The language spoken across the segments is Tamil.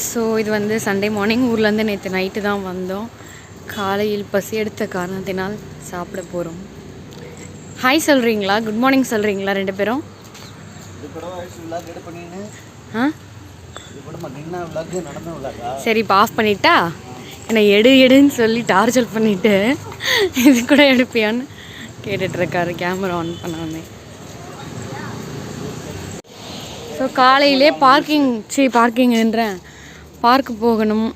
ஸோ இது வந்து சண்டே மார்னிங் ஊர்லேருந்து நேற்று நைட்டு தான் வந்தோம். காலையில் பசி எடுத்த காரணத்தினால் சாப்பிட போகிறோம் ஹாய் சொல்கிறீங்களா குட் மார்னிங் சொல்கிறீங்களா ரெண்டு பேரும்? ஆ? சரி இப்போ ஆஃப் பண்ணிட்டா? என்னை எடு எடுன்னு சொல்லி டார்ச்சர் பண்ணிவிட்டு இது கூட எடுப்பியான்னு கேட்டுட்ருக்காரு கேமரா ஆன் பண்ணாமே. ஸோ காலையிலே பார்க்கிங் சரி பார்க்கிங்ன்றேன் பார்க்கு போகணும்.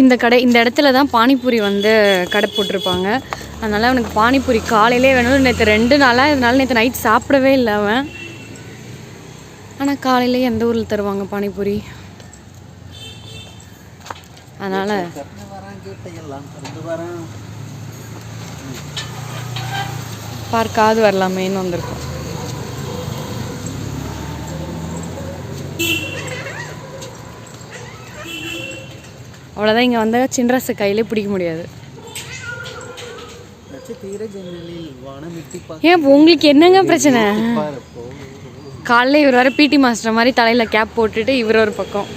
இந்த கடை இந்த இடத்துல தான் பானிபூரி வந்து கடை போட்டிருப்பாங்க. அதனால் அவனுக்கு பானிபூரி காலையிலே வேணும். நேற்று ரெண்டு நாளாக இதனால் நேற்று நைட் சாப்பிடவே இல்லை அவன். ஆனால் காலையிலே எந்த ஊரில் தருவாங்க பானிபூரி? அதனால் பார்க்காது வரலாமேன்னு வந்திருக்கோம். அவ்வளோதான் இங்கே வந்தால் சின்ராசை கையிலே பிடிக்க முடியாது. ஏன் உங்களுக்கு என்னங்க பிரச்சனை? காலைல இவர் வர பிடி மாஸ்டர் மாதிரி தலையில் கேப் போட்டுட்டு இவர் ஒரு பக்கம்.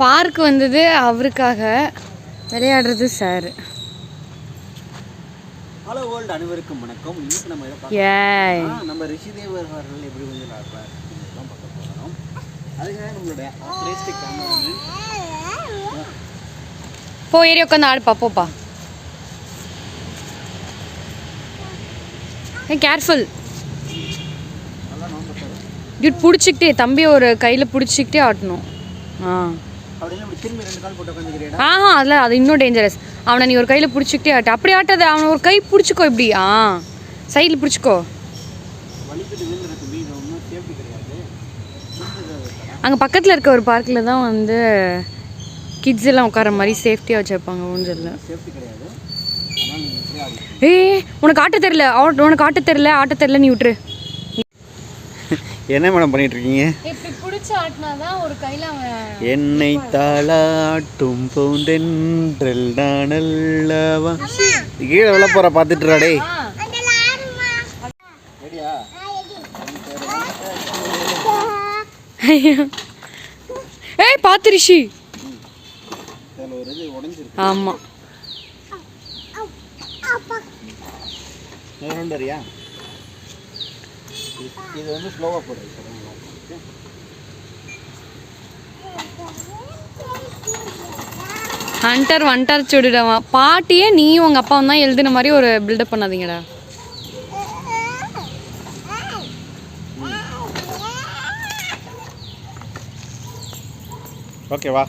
பார்க் வந்தது அவருக்காக விளையாடுறது சார் ஹலோ வேர்ல்டு அனைவருக்கும் வணக்கம். இன்னைக்கு நம்ம ரிஷிதேவர் அவர்கள் எப்படி வந்து நடப்பார் தான் பார்க்க போகிறோம் ஏறி உட்காந்து ஆடுப்பா போப்பா. கேர்ஃபுல் டியூட் பிடிச்சிக்கிட்டே தம்பி ஒரு கையில் பிடிச்சிக்கிட்டே ஆட்டணும். ஆ. ஆஹா அதில் அது இன்னும் டேஞ்சரஸ் அவனை நீ ஒரு கையில் பிடிச்சிக்கிட்டே ஆட்டு. அப்படி ஆட்டாத அவனை ஒரு கை பிடிச்சிக்கோ இப்படி. ஆ. சைடில் பிடிச்சிக்கோ. அங்கே பக்கத்தில் இருக்க ஒரு பார்க்கில் தான் வந்து கிட்ஸ் எல்லாம் உட்கார மாதிரி சேஃப்டியாக வச்சுருப்பாங்க ஊஞ்சலில். ஏய் உனக்கு ஆட்ட தெரில உனக்கு ஆட்ட தெரில ஆட்ட தெரில நீ விட்டுரு. என்ன மேடம் பண்ணிட்டு இருக்கீங்க? என்னை தாளாட்டும் பூந்தென்றல் நானல்லவா? கீழே விழ போற பார்த்துட்டுடா ஏய் பார்த்து ரிஷி. இது வந்து போடுது ஹண்டர் வண்டர் சுடுடவா பாட்டியே நீயும் உங்கள் அப்பாவும் தான் எழுதின மாதிரி ஒரு பில்டப் பண்ணாதீங்கடா. ஓகேவா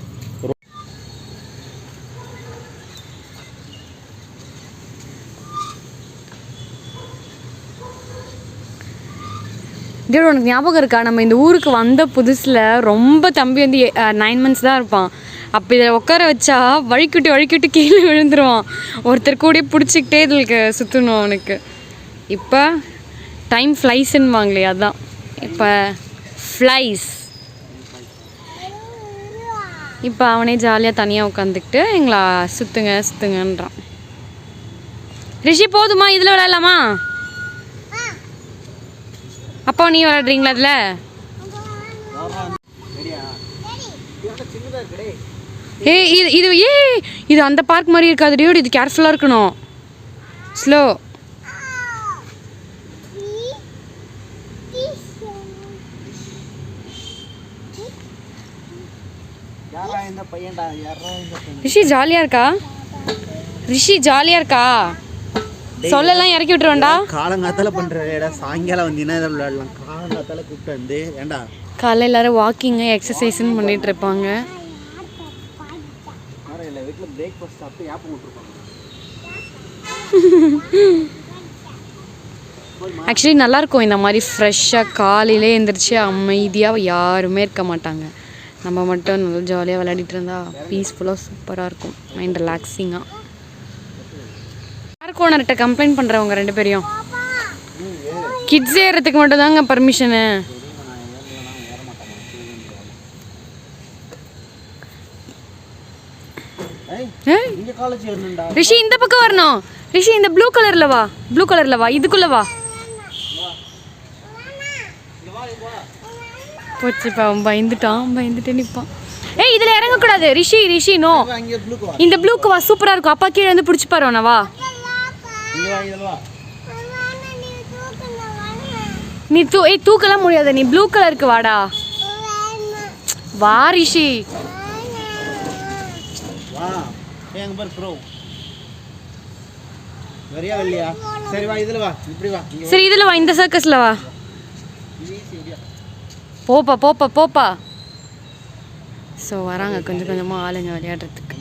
டேய் உனக்கு ஞாபகம் இருக்கா? நம்ம இந்த ஊருக்கு வந்த புதுசில் ரொம்ப தம்பி வந்து நைன் மந்த்ஸ் தான் இருப்பான். அப்போ இதில் உட்கார வச்சா வழிக்குட்டி வழிக்குட்டி கீழே விழுந்துருவான். ஒருத்தர் கூடயே பிடிச்சிக்கிட்டே இதுக்கு சுற்றணும் அவனுக்கு. இப்போ டைம் ஃப்ளைஸ்ன்னுவாங்களே அதான். இப்போ ஃப்ளைஸ் இப்போ அவனே ஜாலியாக தனியாக உட்காந்துக்கிட்டு எங்களை சுற்றுங்க சுற்றுங்கன்றான் ரிஷி போதுமா இதில் விளையாடலாமா? அப்பா நீ விளையாடுறீங்களா அதில் ஏய் இது இது ஏ இது அந்த பார்க் மாதிரி இருக்காது டியோடு இது கேர்ஃபுல்லாக இருக்கணும். ஸ்லோ யாரா இந்த பையன்டா யாரா இந்த பையன் ரிஷி ஜாலியாக இருக்கா? ரிஷி ஜாலியாக இருக்கா? சொல்லலாம் இறக்கி விட்டுருவேன்டா. காலங்காத்தால பண்றடா சாயங்காலம் வந்தீங்கன்னா விளையாடலாம்? காலங்காத்தால கூப்பிட்டு வந்து ஏன்டா? காலைல எல்லாரும் வாக்கிங்கு எக்ஸசைஸ்ன்னு பண்ணிட்டு இருப்பாங்க. ஆக்சுவலி நல்லாயிருக்கும் இந்த மாதிரி ஃப்ரெஷ்ஷாக காலையிலே எழுந்திரிச்சு அமைதியாக யாருமே இருக்க மாட்டாங்க. நம்ம மட்டும் நல்லா ஜாலியாக விளையாடிட்டு இருந்தா பீஸ்ஃபுல்லாக சூப்பராக இருக்கும் மைண்ட் ரிலாக்ஸிங்காக பார்க் ஓனர்கிட்ட கம்ப்ளைண்ட் பண்ணுறவங்க ரெண்டு பேரையும். கிட்ஸ் ஏறதுக்கு மட்டும் தாங்க பர்மிஷனு ரிஷி இந்த பக்கம் வரணும். ரிஷி இந்த ப்ளூ கலரில் வா. ப்ளூ கலரில் வா. இதுக்குள்ளே வா. போச்சுப்பா அவன் பயந்துட்டான் பயந்துட்டு நிற்பான் ஏய் இதில் இறங்கக்கூடாது. ரிஷி ரிஷி நோ இந்த ப்ளூக்கு வா சூப்பராக இருக்கும். அப்பா கீழே இருந்து பிடிச்சி பாரு வா. நீ தூ ஏய் தூக்கலாம் முடியாது. நீ ப்ளூ கலருக்கு வாடா. வா ரிஷி. வா. சரி வா இதில் வா. இப்படி வா. இங்கே சரி இதில் வா இந்த சர்க்கஸில் வா. போப்பா போப்பா போப்பா. ஸோ வராங்க. கொஞ்சம் கொஞ்சமாக ஆளுங்க விளையாடுறதுக்கு.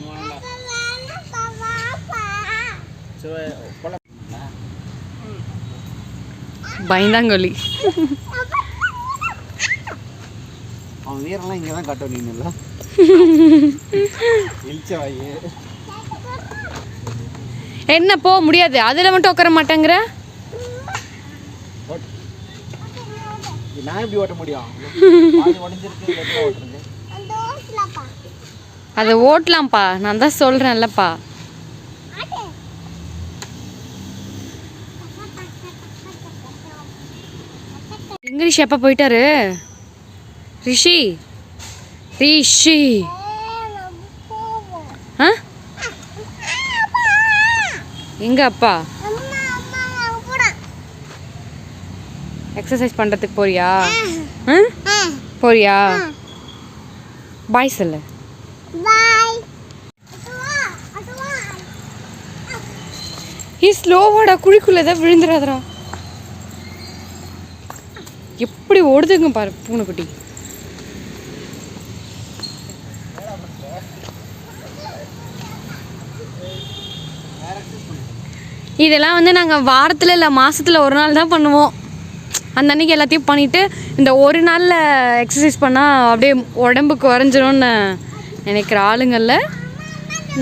பயந்தாங்கொல்லி. அவன் வீரெல்லாம் இங்கே தான் காட்டும் நீங்களா என்ன போக முடியாது. அதில் மட்டும் உட்கார மாட்டேங்கிற? நான் எப்படி ஓட்ட முடியும்? அதை ஓட்டலாம்ப்பா. நான் தான் சொல்கிறேன்லப்பா இங்கிலீஷ் எப்போ போயிட்டாரு? ரிஷி. ரிஷி. ஆ? எங்க அப்பா? எக்ஸசைஸ் பண்ணுறதுக்கு போறியா? போறியா? பாய் சொல்லு. ஏ ஸ்லோவாடா குழிக்குள்ள ஏதாவது விழுந்துடாதடா. எப்படி ஓடுதுங்க பாரு பூனைக்குட்டி. இதெல்லாம் வந்து நாங்கள் வாரத்தில் இல்லை மாசத்துல ஒரு நாள் தான் பண்ணுவோம். அந்த அன்னைக்கு எல்லாத்தையும் பண்ணிட்டு இந்த ஒரு நாளில் எக்ஸசைஸ் பண்ணால் அப்படியே உடம்பு குறைஞ்சிரும்னு நினைக்கிற ஆளுங்களில்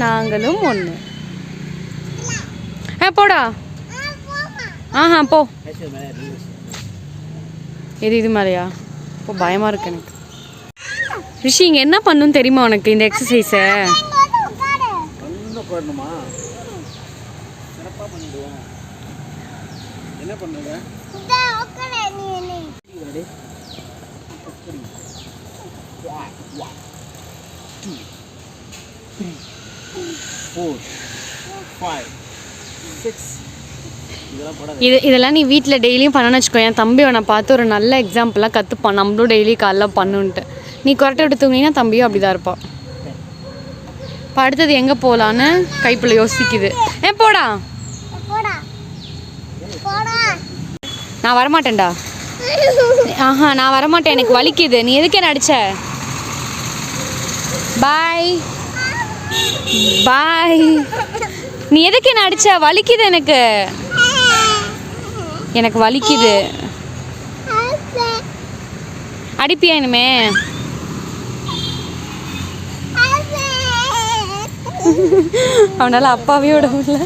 நாங்களும் ஒன்று ஆ போடா. ஆஹா போ. எது இது மாதிரியா? இப்போ பயமாக இருக்கு எனக்கு. ரிஷி இங்கே என்ன பண்ணுன்னு தெரியுமா உனக்கு இந்த எக்ஸசைஸை என்ன பண்ணுங்க? இது இதெல்லாம் நீ வீட்டில் டெய்லியும் பண்ணணும்னு வச்சுக்கோ. என் தம்பி அவனை பார்த்து ஒரு நல்ல எக்ஸாம்பிளாக கற்றுப்பான் நம்மளும் டெய்லி காலைல பண்ணுன்ட்டு. நீ கொரட்டை விட்டு தூங்கினா தம்பியும் அப்படி தான் இருப்பான். இப்போ அடுத்தது எங்கே போகலான்னு கைப்புள்ள யோசிக்குது. ஏ போடா. நான் வரமாட்டேன்டா. ஆஹா நான் வரமாட்டேன். எனக்கு வலிக்குது. நீ எதுக்கு என்ன அடிச்ச? பாய் பாய் நீ எதுக்கு என்ன அடிச்ச? வலிக்குது எனக்கு. எனக்கு வலிக்குது. அடிப்பியா இனிமே? அவனால அப்பாவே விட முடியல.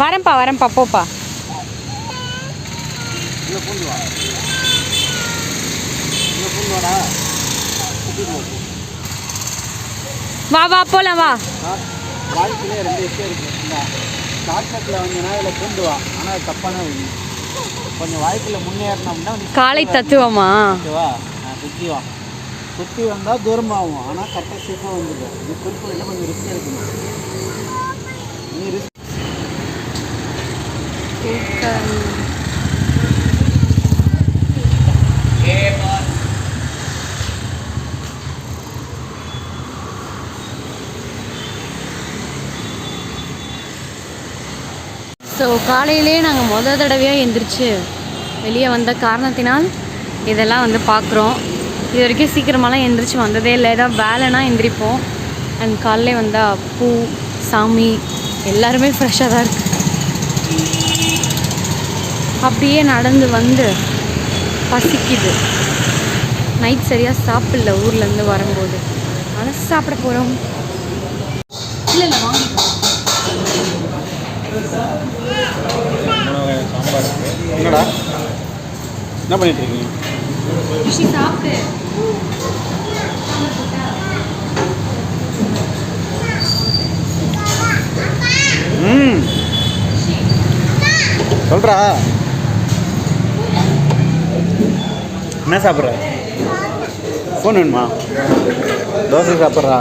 வரேன்ப்பா வரேன்ப்பா போப்பா. பூண்டு வா வா வா போலாம் வா. வாழ்க்கையிலே ரெண்டு விஷயம் இருக்குது இந்த ஷார்ட்கட்டில் வந்தீங்கன்னா இதில் பூண்டு வா ஆனால் தப்பான கொஞ்சம் வாழ்க்கையில் முன்னேறினோம்னா நீ காலை தத்துவமா? ஓகேவா நான் சுற்றி வா சுற்றி வந்தால் தூரமாகும் ஆனால் கரெக்டாக சேஃபாக வந்துடும் இது குறிப்பு கொஞ்சம் ரிஸ்க் எடுக்கணும்? நீ ரிஸ்க் ஸோ காலையிலே நாங்கள் முத தடவையாக எந்திரிச்சு வெளியே வந்த காரணத்தினால் இதெல்லாம் வந்து பார்க்குறோம் இது வரைக்கும் சீக்கிரமாலாம் எந்திரிச்சு வந்ததே இல்லை. ஏதாவது வேலைனா எந்திரிப்போம். அண்ட் காலையில் வந்தால் பூ சாமி எல்லாருமே ஃப்ரெஷ்ஷாக தான் இருக்குது அப்படியே நடந்து வந்து பசிக்குது. நைட் சரியாக சாப்பிடல ஊர்லேருந்து வரும்போது. ஆனால் சாப்பிட போகிறோம் இல்லை இல்லை வாங்கிக்கலாம் சாம்பார்? என்னடா? என்ன பண்ணிட்டு இருக்கீங்க? சாப்பிடு. என்ன சாப்பிட்ற? ஃபோன் வேணுமா? தோசை சாப்பிட்றா?